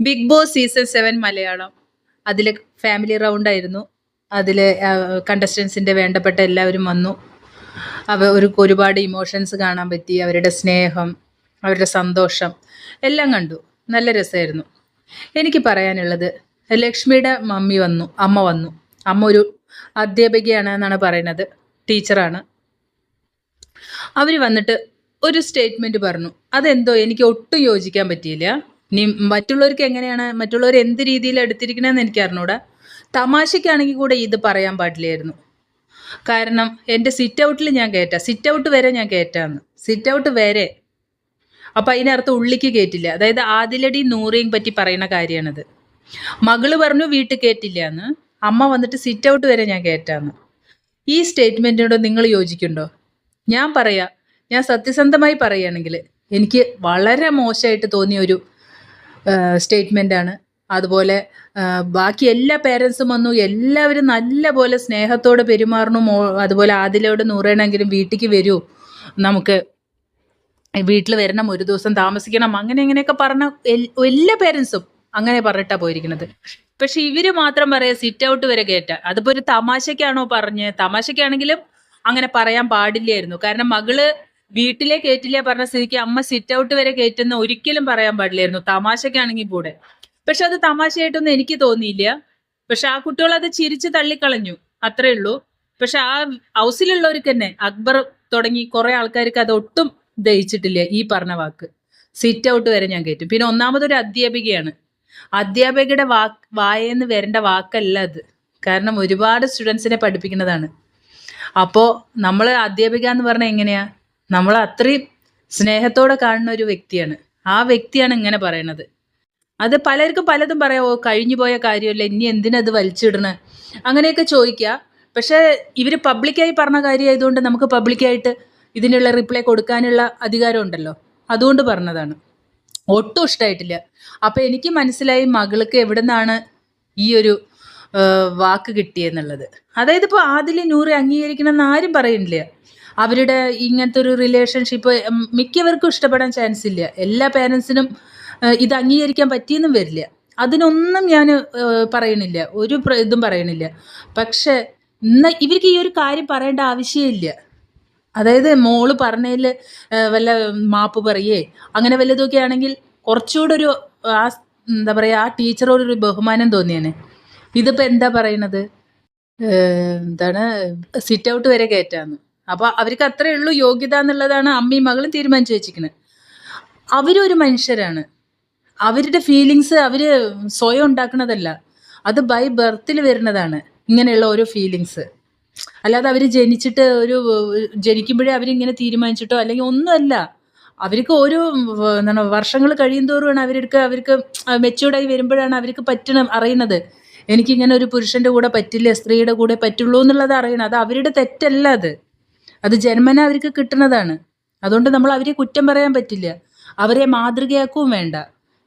Big Boss season seven Malayalam. അതിൽ family round ആയിരുന്നു. അതിൽ കണ്ടസ്റ്റൻസിന്റെ വേണ്ടപ്പെട്ട എല്ലാവരും വന്നു. അവ ഒരു ഒരുപാട് ഇമോഷൻസ് കാണാൻ പറ്റി. അവരുടെ സ്നേഹം അവരുടെ സന്തോഷം എല്ലാം കണ്ടു. നല്ല രസമായിരുന്നു. എനിക്ക് പറയാനുള്ളത് ലക്ഷ്മിയുടെ മമ്മി വന്നു അമ്മ വന്നു. അമ്മ ഒരു അധ്യാപികയാണ് എന്നാണ് പറയുന്നത്. ടീച്ചറാണ്. അവർ വന്നിട്ട് ഒരു സ്റ്റേറ്റ്മെന്റ് പറഞ്ഞു. അതെന്തോ എനിക്ക് ഒട്ടും യോജിക്കാൻ പറ്റിയില്ല. ഇനി മറ്റുള്ളവർക്ക് എങ്ങനെയാണ് മറ്റുള്ളവർ എന്ത് രീതിയിൽ എടുത്തിരിക്കണമെന്ന് എനിക്ക് അറിഞ്ഞൂടാ. തമാശയ്ക്കാണെങ്കിൽ കൂടെ ഇത് പറയാൻ പാടില്ലായിരുന്നു. കാരണം എന്റെ സിറ്റ് ഔട്ടിൽ ഞാൻ കയറ്റാം സിറ്റ് ഔട്ട് വരെ ഞാൻ കയറ്റാമെന്ന് സിറ്റ് ഔട്ട് വരെ. അപ്പം അതിനർത്ഥം ഉള്ളിക്ക് കയറ്റില്ല അതായത് ആദിലടി നൂറേയും പറ്റി പറയുന്ന കാര്യമാണിത് മകൾ പറഞ്ഞു വീട്ടിൽ കയറ്റില്ല എന്ന് അമ്മ വന്നിട്ട് സിറ്റ് ഔട്ട് വരെ ഞാൻ കയറ്റാമെന്ന് ഈ സ്റ്റേറ്റ്മെന്റിനോട് നിങ്ങൾ യോജിക്കുന്നുണ്ടോ? ഞാൻ പറയാം ഞാൻ സത്യസന്ധമായി പറയുകയാണെങ്കിൽ എനിക്ക് വളരെ മോശമായിട്ട് തോന്നിയ ഒരു സ്റ്റേറ്റ്മെന്റാണ് അതുപോലെ ബാക്കി എല്ലാ പേരൻസും വന്നു. എല്ലാവരും നല്ല പോലെ സ്നേഹത്തോടെ പെരുമാറണം. അതുപോലെ ആദിലോട് നൂറേണെങ്കിലും വീട്ടിലേക്ക് വരൂ. നമുക്ക് വീട്ടിൽ വരണം ഒരു ദിവസം താമസിക്കണം. അങ്ങനെ ഇങ്ങനെയൊക്കെ പറഞ്ഞ എല്ലാ പേരൻസും അങ്ങനെ പറഞ്ഞിട്ടാ പോയിരിക്കുന്നത്. പക്ഷെ ഇവർ മാത്രം പറയാ സിറ്റ് ഔട്ട് വരെ കയറ്റ അതിപ്പോ ഒരു തമാശക്കാണോ പറഞ്ഞ് തമാശക്കാണെങ്കിലും അങ്ങനെ പറയാൻ പാടില്ലായിരുന്നു. കാരണം മകൾ വീട്ടിലെ കയറ്റില്ല പറഞ്ഞ സ്ഥിതിക്ക് അമ്മ സിറ്റ് ഔട്ട് വരെ കയറ്റുന്ന ഒരിക്കലും പറയാൻ പാടില്ലായിരുന്നു. തമാശക്കാണെങ്കിൽ കൂടെ. പക്ഷെ അത് തമാശയായിട്ടൊന്നും എനിക്ക് തോന്നിയില്ല. പക്ഷെ ആ കുട്ടികൾ അത് ചിരിച്ച് തള്ളിക്കളഞ്ഞു. അത്രേ ഉള്ളൂ. പക്ഷെ ആ ഹൗസിലുള്ളവർക്ക് തന്നെ അക്ബർ തുടങ്ങി കുറെ ആൾക്കാർക്ക് അത് ഒട്ടും ദഹിച്ചിട്ടില്ല ഈ പറഞ്ഞ വാക്ക്. സിറ്റ് ഔട്ട് വരെ ഞാൻ കയറ്റും പിന്നെ ഒന്നാമതൊരു അധ്യാപികയാണ്. അധ്യാപികയുടെ വാക്ക് വായെന്ന് വരേണ്ട വാക്കല്ല അത്. കാരണം ഒരുപാട് സ്റ്റുഡൻസിനെ പഠിപ്പിക്കുന്നതാണ്. അപ്പോ നമ്മൾ അധ്യാപിക എന്ന് പറഞ്ഞാൽ എങ്ങനെയാ? നമ്മൾ അത്രയും സ്നേഹത്തോടെ കാണുന്ന ഒരു വ്യക്തിയാണ്. ആ വ്യക്തിയാണ് ഇങ്ങനെ പറയണത്. അത് പലർക്കും പലതും പറയാം. ഓ കഴിഞ്ഞു പോയ കാര്യമല്ല ഇനി എന്തിനത് വലിച്ചിടണേ? അങ്ങനെയൊക്കെ ചോദിക്കുക. പക്ഷേ ഇവർ പബ്ലിക്കായി പറഞ്ഞ കാര്യമായതുകൊണ്ട് നമുക്ക് പബ്ലിക്കായിട്ട് ഇതിനുള്ള റിപ്ലൈ കൊടുക്കാനുള്ള അധികാരം ഉണ്ടല്ലോ. അതുകൊണ്ട് പറഞ്ഞതാണ്. ഒട്ടും ഇഷ്ടമായിട്ടില്ല അപ്പം എനിക്ക് മനസ്സിലായി മകൾക്ക് എവിടെ നിന്നാണ് ഈ ഒരു വാക്ക് കിട്ടിയെന്നുള്ളത് അതായത് ഇപ്പോൾ ആദിലെ നൂറ് അംഗീകരിക്കണമെന്ന് ആരും പറയുന്നില്ല. അവരുടെ ഇങ്ങനത്തെ ഒരു റിലേഷൻഷിപ്പ് മിക്കവർക്കും ഇഷ്ടപ്പെടാൻ ചാൻസ് ഇല്ല. എല്ലാ പേരൻസിനും ഇത് അംഗീകരിക്കാൻ പറ്റിയെന്നും വരില്ല. അതിനൊന്നും ഞാൻ പറയണില്ല ഒരു ഇതും പറയണില്ല പക്ഷെ ഇന്ന് ഇവർക്ക് ഈ ഒരു കാര്യം പറയേണ്ട ആവശ്യമില്ല അതായത് മോൾ പറഞ്ഞതിൽ വല്ല മാപ്പ് പറയേ. അങ്ങനെ വല്ലതൊക്കെ ആണെങ്കിൽ കുറച്ചുകൂടെ ഒരു ആ എന്താ പറയുക ആ ടീച്ചറോടൊരു ബഹുമാനം തോന്നിയേനെ. ഇതിപ്പോൾ എന്താ പറയണത് എന്താണ്? സിറ്റ് ഔട്ട് വരെ കയറ്റാന്ന് അപ്പോൾ അവർക്ക് അത്രേ ഉള്ളൂ യോഗ്യത എന്നുള്ളതാണ് അമ്മയും മകളും തീരുമാനിച്ചു വെച്ചിരിക്കുന്നത് അവരൊരു മനുഷ്യരാണ്. അവരുടെ ഫീലിങ്സ് അവർ സ്വയം ഉണ്ടാക്കുന്നതല്ല അത് ബൈ ബർത്തിൽ വരുന്നതാണ് ഇങ്ങനെയുള്ള ഓരോ ഫീലിങ്സ് അല്ലാതെ അവർ ജനിച്ചിട്ട് ഒരു ജനിക്കുമ്പോഴേ അവരിങ്ങനെ തീരുമാനിച്ചിട്ടോ അല്ലെങ്കിൽ ഒന്നുമല്ല. അവർക്ക് ഓരോ എന്താണ് വർഷങ്ങൾ കഴിയുന്തോറുമാണ് അവർക്ക് അവർക്ക് മെച്യൂർഡായി വരുമ്പോഴാണ് അവർക്ക് പറ്റണം അറിയുന്നത്. എനിക്കിങ്ങനെ ഒരു പുരുഷന്റെ കൂടെ പറ്റില്ല സ്ത്രീയുടെ കൂടെ പറ്റുള്ളൂ എന്നുള്ളത് അറിയണം. അത് അവരുടെ തെറ്റല്ല അത്. അത് ജന്മന അവർക്ക് കിട്ടുന്നതാണ്. അതുകൊണ്ട് നമ്മൾ അവരെ കുറ്റം പറയാൻ പറ്റില്ല. അവരെ മാതൃകയാക്കുകയും വേണ്ട.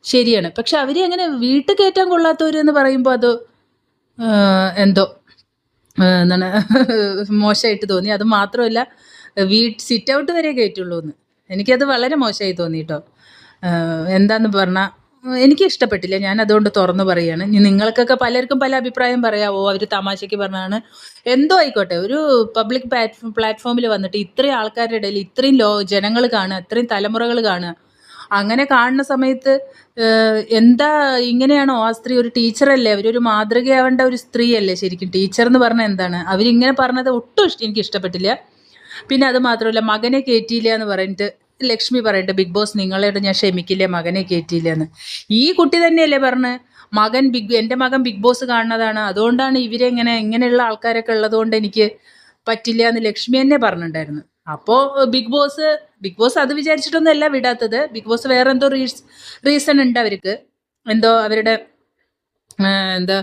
ശരിയാണ്. പക്ഷെ അവരെ അങ്ങനെ വീട്ടിൽ കയറ്റാൻ കൊള്ളാത്തവരെന്ന് പറയുമ്പോൾ അത് എന്തോ എന്താണ് മോശമായിട്ട് തോന്നി. അത് മാത്രമല്ല വീട്ട് സിറ്റ് ഔട്ട് വരെ കയറ്റുള്ളൂ എന്ന് എനിക്കത് വളരെ മോശമായി തോന്നി കേട്ടോ എന്താന്ന് പറഞ്ഞാൽ എനിക്ക് ഇഷ്ടപ്പെട്ടില്ല. ഞാൻ അതുകൊണ്ട് തുറന്നു പറയുകയാണ്. നിങ്ങൾക്കൊക്കെ പലർക്കും പല അഭിപ്രായം പറയാവോ? അവർ തമാശയ്ക്ക് പറഞ്ഞാണ് എന്തോ ആയിക്കോട്ടെ ഒരു പബ്ലിക് പ്ലാറ്റ്ഫോമിൽ വന്നിട്ട് ഇത്രയും ആൾക്കാരുടെ ഇടയിൽ ഇത്രയും ലോ ജനങ്ങൾ കാണുക ഇത്രയും തലമുറകൾ കാണുക. അങ്ങനെ കാണുന്ന സമയത്ത് എന്താ ഇങ്ങനെയാണോ? ആ സ്ത്രീ ഒരു ടീച്ചറല്ലേ? അവരൊരു മാതൃകയാവേണ്ട ഒരു സ്ത്രീയല്ലേ ശരിക്കും? ടീച്ചർ എന്ന് പറഞ്ഞാൽ എന്താണ്? അവരിങ്ങനെ പറഞ്ഞത് ഒട്ടും എനിക്ക് ഇഷ്ടപ്പെട്ടില്ല. പിന്നെ അത് മാത്രമല്ല മകനെ കയറ്റിയില്ല എന്ന് പറഞ്ഞിട്ട് ലക്ഷ്മി പറയട്ടെ ബിഗ് ബോസ് നിങ്ങളോട് ഞാൻ ക്ഷമിക്കില്ല മകനെ കയറ്റിയില്ല എന്ന് ഈ കുട്ടി തന്നെയല്ലേ പറഞ്ഞ് മകൻ ബിഗ് എന്റെ മകൻ ബിഗ് ബോസ് കാണുന്നതാണ്. അതുകൊണ്ടാണ് ഇവരെ ഇങ്ങനെ ഇങ്ങനെയുള്ള ആൾക്കാരൊക്കെ ഉള്ളതുകൊണ്ട് എനിക്ക് പറ്റില്ല എന്ന് ലക്ഷ്മി തന്നെ പറഞ്ഞിട്ടുണ്ടായിരുന്നു. അപ്പോൾ ബിഗ് ബോസ് ബിഗ് ബോസ് അത് വിചാരിച്ചിട്ടൊന്നും അല്ല വിടാത്തത്. ബിഗ് ബോസ് വേറെ എന്തോ റീസ് റീസൺ ഉണ്ട് അവർക്ക്. എന്തോ അവരുടെ എന്താ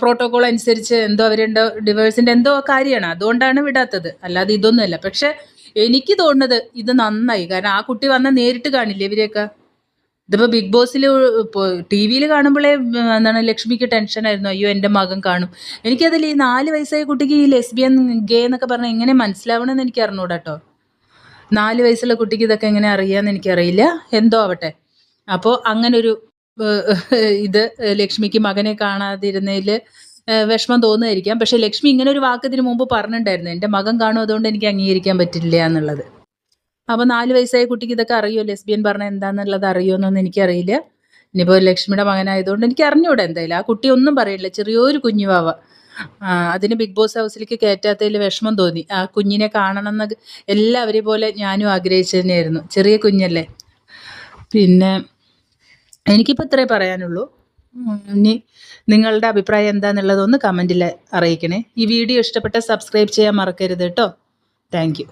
പ്രോട്ടോകോൾ അനുസരിച്ച് എന്തോ അവരുണ്ടോ ഡിവേഴ്സിന്റെ എന്തോ കാര്യമാണ്. അതുകൊണ്ടാണ് വിടാത്തത്. അല്ലാതെ ഇതൊന്നുമല്ല. പക്ഷെ എനിക്ക് തോന്നുന്നത് ഇത് നന്നായി. കാരണം ആ കുട്ടി വന്ന നേരിട്ട് കാണില്ലേ ഇവരെയൊക്കെ? ഇതിപ്പോ ബിഗ് ബോസിൽ ഇപ്പോൾ ടി വിയിൽ കാണുമ്പോഴേ എന്താണ് ലക്ഷ്മിക്ക് ടെൻഷനായിരുന്നു. അയ്യോ എന്റെ മകൻ കാണും. എനിക്കതിൽ ഈ നാല് വയസ്സായ കുട്ടിക്ക് ഈ ലെസ്ബിയൻ ഗേ എന്നൊക്കെ പറഞ്ഞാൽ എങ്ങനെ മനസ്സിലാവണമെന്ന് എനിക്ക് അറിഞ്ഞൂടാട്ടോ നാല് വയസ്സുള്ള കുട്ടിക്ക് ഇതൊക്കെ എങ്ങനെ അറിയാമെന്ന് എനിക്കറിയില്ല. എന്തോ ആവട്ടെ. അപ്പോൾ അങ്ങനൊരു ഇത് ലക്ഷ്മിക്ക് മകനെ കാണാതിരുന്നതിൽ വിഷമം തോന്നുമായിരിക്കാം പക്ഷെ ലക്ഷ്മി ഇങ്ങനെ ഒരു വാക്ക് ഇതിനു മുമ്പ് പറഞ്ഞിട്ടുണ്ടായിരുന്നു. എന്റെ മകൻ കാണും അതുകൊണ്ട് എനിക്ക് അംഗീകരിക്കാൻ പറ്റില്ല എന്നുള്ളത്. അപ്പോൾ നാല് വയസ്സായ കുട്ടിക്ക് ഇതൊക്കെ അറിയോ? ലെസ്ബിയൻ പറഞ്ഞാൽ എന്താണെന്നുള്ളത് അറിയുമെന്നൊന്നും എനിക്കറിയില്ല. ഇനിയിപ്പോൾ ലക്ഷ്മിയുടെ മകനായതുകൊണ്ട് എനിക്ക് അറിഞ്ഞൂടെ എന്തായാലും. ആ കുട്ടി ഒന്നും പറയില്ല. ചെറിയൊരു കുഞ്ഞുവാവ അതിന് ബിഗ് ബോസ് ഹൗസിലേക്ക് കയറ്റാത്തതിൽ വിഷമം തോന്നി. ആ കുഞ്ഞിനെ കാണണം എന്ന് എല്ലാവരെയും പോലെ ഞാനും ആഗ്രഹിച്ചു തന്നെയായിരുന്നു. ചെറിയ കുഞ്ഞല്ലേ. പിന്നെ എനിക്കിപ്പോൾ ഇത്രേ പറയാനുള്ളൂ. ഇനി നിങ്ങളുടെ അഭിപ്രായം എന്താണെന്നുള്ളതൊന്ന് കമന്റിൽ അറിയിക്കണേ. ഈ വീഡിയോ ഇഷ്ടപ്പെട്ട സബ്സ്ക്രൈബ് ചെയ്യാൻ മറക്കരുത് കേട്ടോ താങ്ക്